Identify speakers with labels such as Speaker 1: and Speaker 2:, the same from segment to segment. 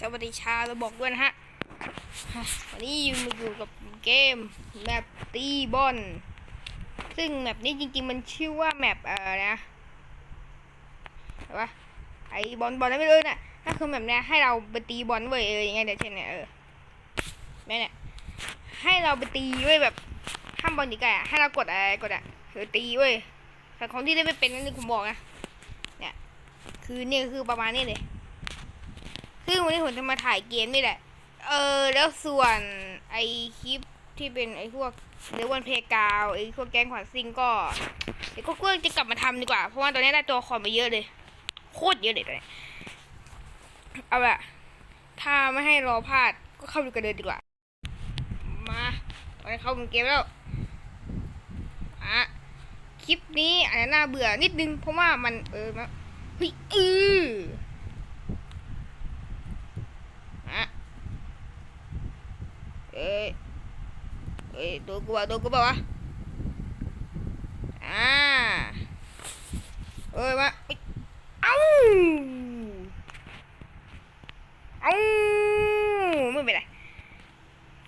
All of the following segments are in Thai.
Speaker 1: สวัสดีชาเราบอกด้วยนะฮะ วันนี้อยู่มาอยู่กับเกมแมปตีบอลซึ่งแมปนี้จริงๆ มันชื่อว่าแมปเอ่อนะเห็นปะไอบอลบอลนั้นไม่รู้น่ะถ้าคือแบบเนี้ยให้เราไปตีบอลเว้ยเออยังไงเดี๋ยวเช่นเนี่ยเออแม่เนี่ยให้เราไปตีเว้ยแบบห้ามบอลดีกว่าให้เรากดอะไรกดอะคือตีเว้ยแต่ของที่ได้ไม่เป็นนั่นนี่ผมบอกนะเนี่ยคือเนี่ยคือประมาณนี้เลย ซึ่งวันนี้ผมจะมาถ่ายเกมนี่แหละ เออ แล้วส่วนไอคลิปที่เป็นไอพวกเดวันเพกาวไอพวกแกงขวัญซิงก็เดี๋ยวก็เพื่อจะกลับมาทำดีกว่า เพราะว่าตอนนี้ได้ตัวคอมมาเยอะเลย โคตรเยอะเลยตอนนี้ เอาละถ้าไม่ให้รอพลาดก็เข้าดูกันเลยดีกว่า มาตอนนี้เข้าเกมแล้วอะคลิปนี้อาจจะน่าเบื่อนิดนึงเพราะว่ามันเออมาเฮ้ยอือ อะ เอ้ยเอ้ยโดนกูวะโดนกูเปล่าวะอ่าเอ้ยมาเอ้าเอ้าไม่เป็นไร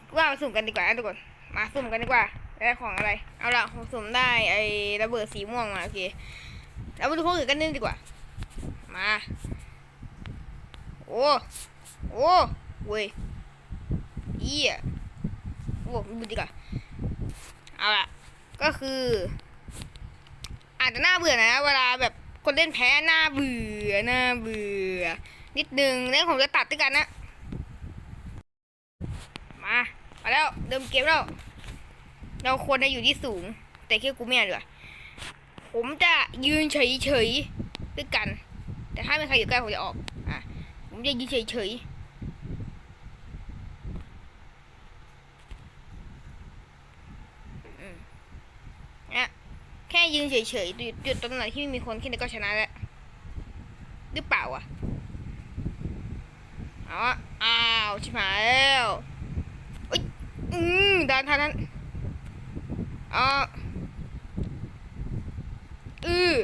Speaker 1: กูว่ามาสุ่มกันดีกว่าทุกคนมาสุ่มกันดีกว่าได้ของอะไร เอาละผมสุ่มได้ไอ้ระเบิดสีม่วงมาโอเคแล้วมาดูพวกอื่นกันนึงดีกว่า มา โอ้ โอ้เว้ยเอี้ ยโอ้ดูดีกว่าเอาละก็คือ อาจจะน่าเบื่อนะ เวลาแบบคนเล่นแพ้น่าเบื่อน่าเบื่อ นิดนึงแล้วผมจะตัดด้วยกันนะ มามาแล้วเดิมเกมแล้วเราควรจะอยู่ที่สูง แต่แค่กูไม่เอาดีกว่าผมจะยืนเฉยๆด้วยกัน แต่ถ้าไม่ใครอยู่ใกล้ผมจะออกอะผมจะยืนเฉยๆอืมเนี่ยแค่ ยืนเฉยๆหยุดหยุดตรงไหนที่ไม่มีคนแค่นี้ก็ชนะแล้วหรือเปล่าอะเอาออ้าวชิบหายแล้วอุ้ยอืมดันทันนั้นอ๋ออือ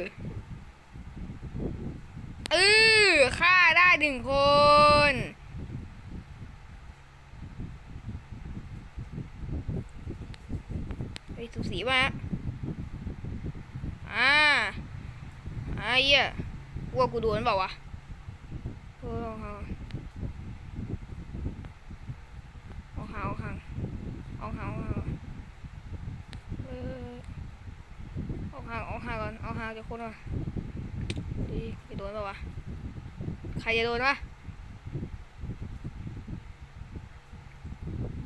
Speaker 1: อือฆ่าได้หนึ่งคนไปสูสีมา อ่าไอ้เหี้ยกลัว่ากูโดนเปล่าวะโอ้โหเอาหาเอาหางเอาหางเอาหางเออเอาหางเอาหางก่อนเอาหางจากคนก่อนดีไปโดนเปล่าวะใครจะโดนวะ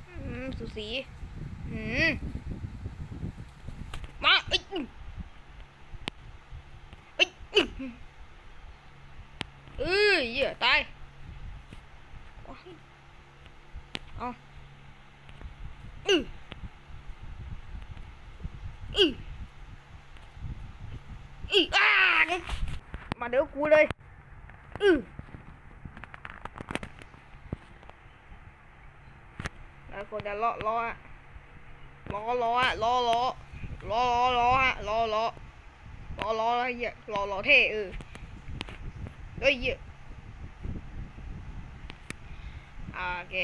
Speaker 1: อืมสูสีอืมมาเอ้ยอื้อเอ้ยอื้อ เอ้ยเหี้ยตายอ้ยเอาอืออืออืออ่ามาเดี๋ยวกูเลยอือแล้วก็จะล้อล้ออะล้อล้ออะล้อล้อล้อล้อล้อฮะล้อล้อล้อล้อเหี้ยล้อล้อเท่เออ เฮ้ยเอาโอเค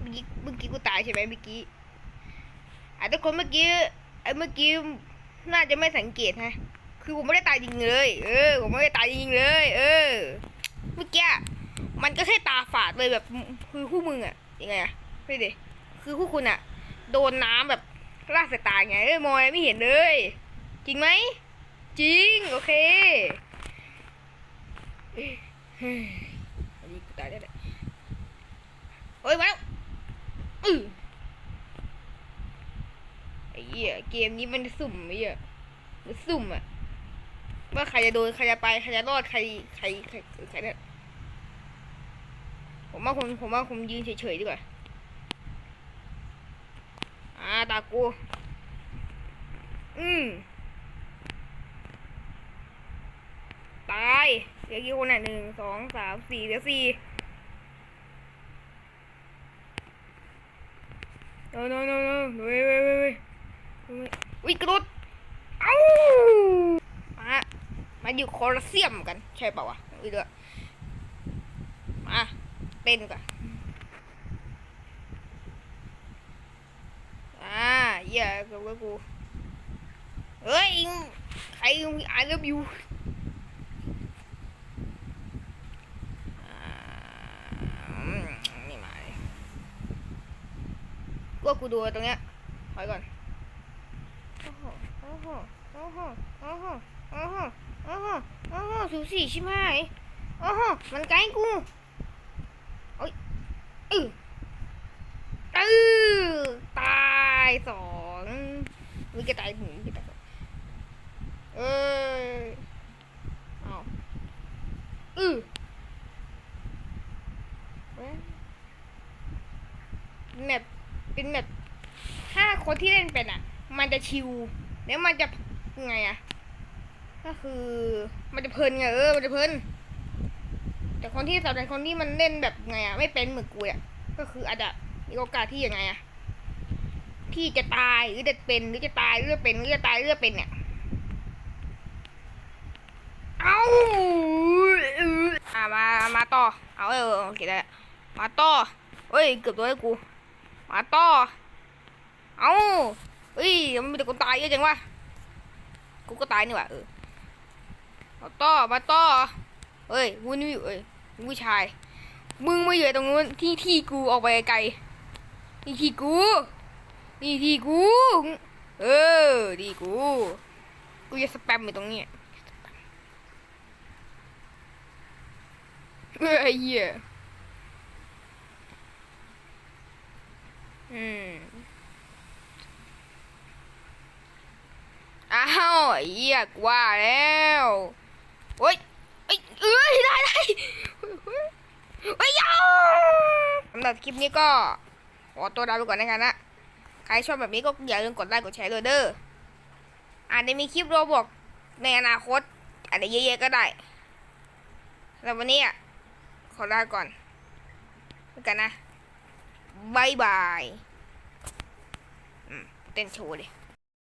Speaker 1: เมื่อกี้เมื่อกี้กูตายใช่ไหมเมื่อกี้อะทุกคนเมื่อกี้ไอ้เมื่อกี้น่าจะไม่สังเกตฮะ คือผมไม่ได้ตายจริงเลย เออ ผมไม่ได้ตายจริงเลย เออ เมื่อกี้มันก็แค่ตาฝาดเลยแบบคือคู่มึงอะยังไงอะไม่ดิคือคู่คุณอะโดนน้ำแบบลากสายตาไงเอ้ยมอยไม่เห็นเลย จริงไหม จริง โอเค อันนี้กูตายได้เลยเฮ้ยมาแล้วอือไอ้เหี้ยเกมนี้มันสุ่มไอ้เหี้ยมันสุ่มอะว่าใครจะโดนใครจะไปใครจะรอดใครใครใครใครเนี่ยผมว่าผมผมว่าผมยืนเฉยๆดีกว่าอ่าตากูอืม ตายเหลือกี่คนอะหนึ่งสองสามสี่เหลือสี่โนโนโนโนเว้ยเว้ยเว้ยเว้ยอุ้ยกระโดเอ้ามามาอยู่โคลอเซียมกัน ใช่เปล่าวะอุ้ยเด้อมามาเต้นก่อนอ่าเหี้ยกับกูเฮ้ยใครไอเลิฟยูนี่มาเลย ก็กูดูตรงเนี้ยถอยก่อนโอ้โหโอ้โหโอ้โหโอ้โหโอ้โหโอ้โหโอ้โหสูสีชิบหายโอ้โหมันใกลกูโอ้ยอือตื้อตายสองวิกตายหนึ่งวิกตายสองเอ้ยเอาอือแมป เป็นแมปถ้าคนที่เล่นเป็นอะ มันจะชิวแล้วมันจะไงอะ ก็คือ มันจะเพลินไงเออมันจะเพลินแต่คนที่สำหรับคนที่มันเล่นแบบไงอะ ไม่เป็นเหมือนกูอะก็คืออาจจะมีโอกาสที่ยังไงอะที่จะตายหรือจะเป็นหรือจะตายหรือจะเป็นหรือจะตายหรือจะเป็นเนี่ยเอาอามามาต่อเอาเออโอเคได้มาต่อเอ้ยเกือบตัวให้กู มาต่อ เอาเอ้ยมันมีแต่คนตายเยอะจังวะ กูก็ตายนี่ว่าเออ มาต่อ มาต่อ เอ้ยกูนี่เอ้ยผู้ชาย มึงมาอยู่ตรงนู้นที่ที่กูออกไปไกลนี่ที่กู นี่ที่กู เออ ดีกู กูจะสแปมอยู่ตรงนี้เอ้ยไอ้เหี้ย อืมอ้าวเหี้ยกว่าแล้วโอ้ยเอ้ยเอ้ยได้ได้เฮ้ยเฮ้ยาสำหรับคลิปนี้ก็ขอตัวลาไปก่อนนะครับนะ ใครชอบแบบนี้ก็อย่าลืมกดไลค์กดแชร์ด้วยเด้ออาจจะมีคลิปโรบอกในอนาคตอาจจะเยอะๆก็ได้สำหรับวันนี้อะขอลาก่อนแล้วกันนะ บายบายเต้นโชว์เลย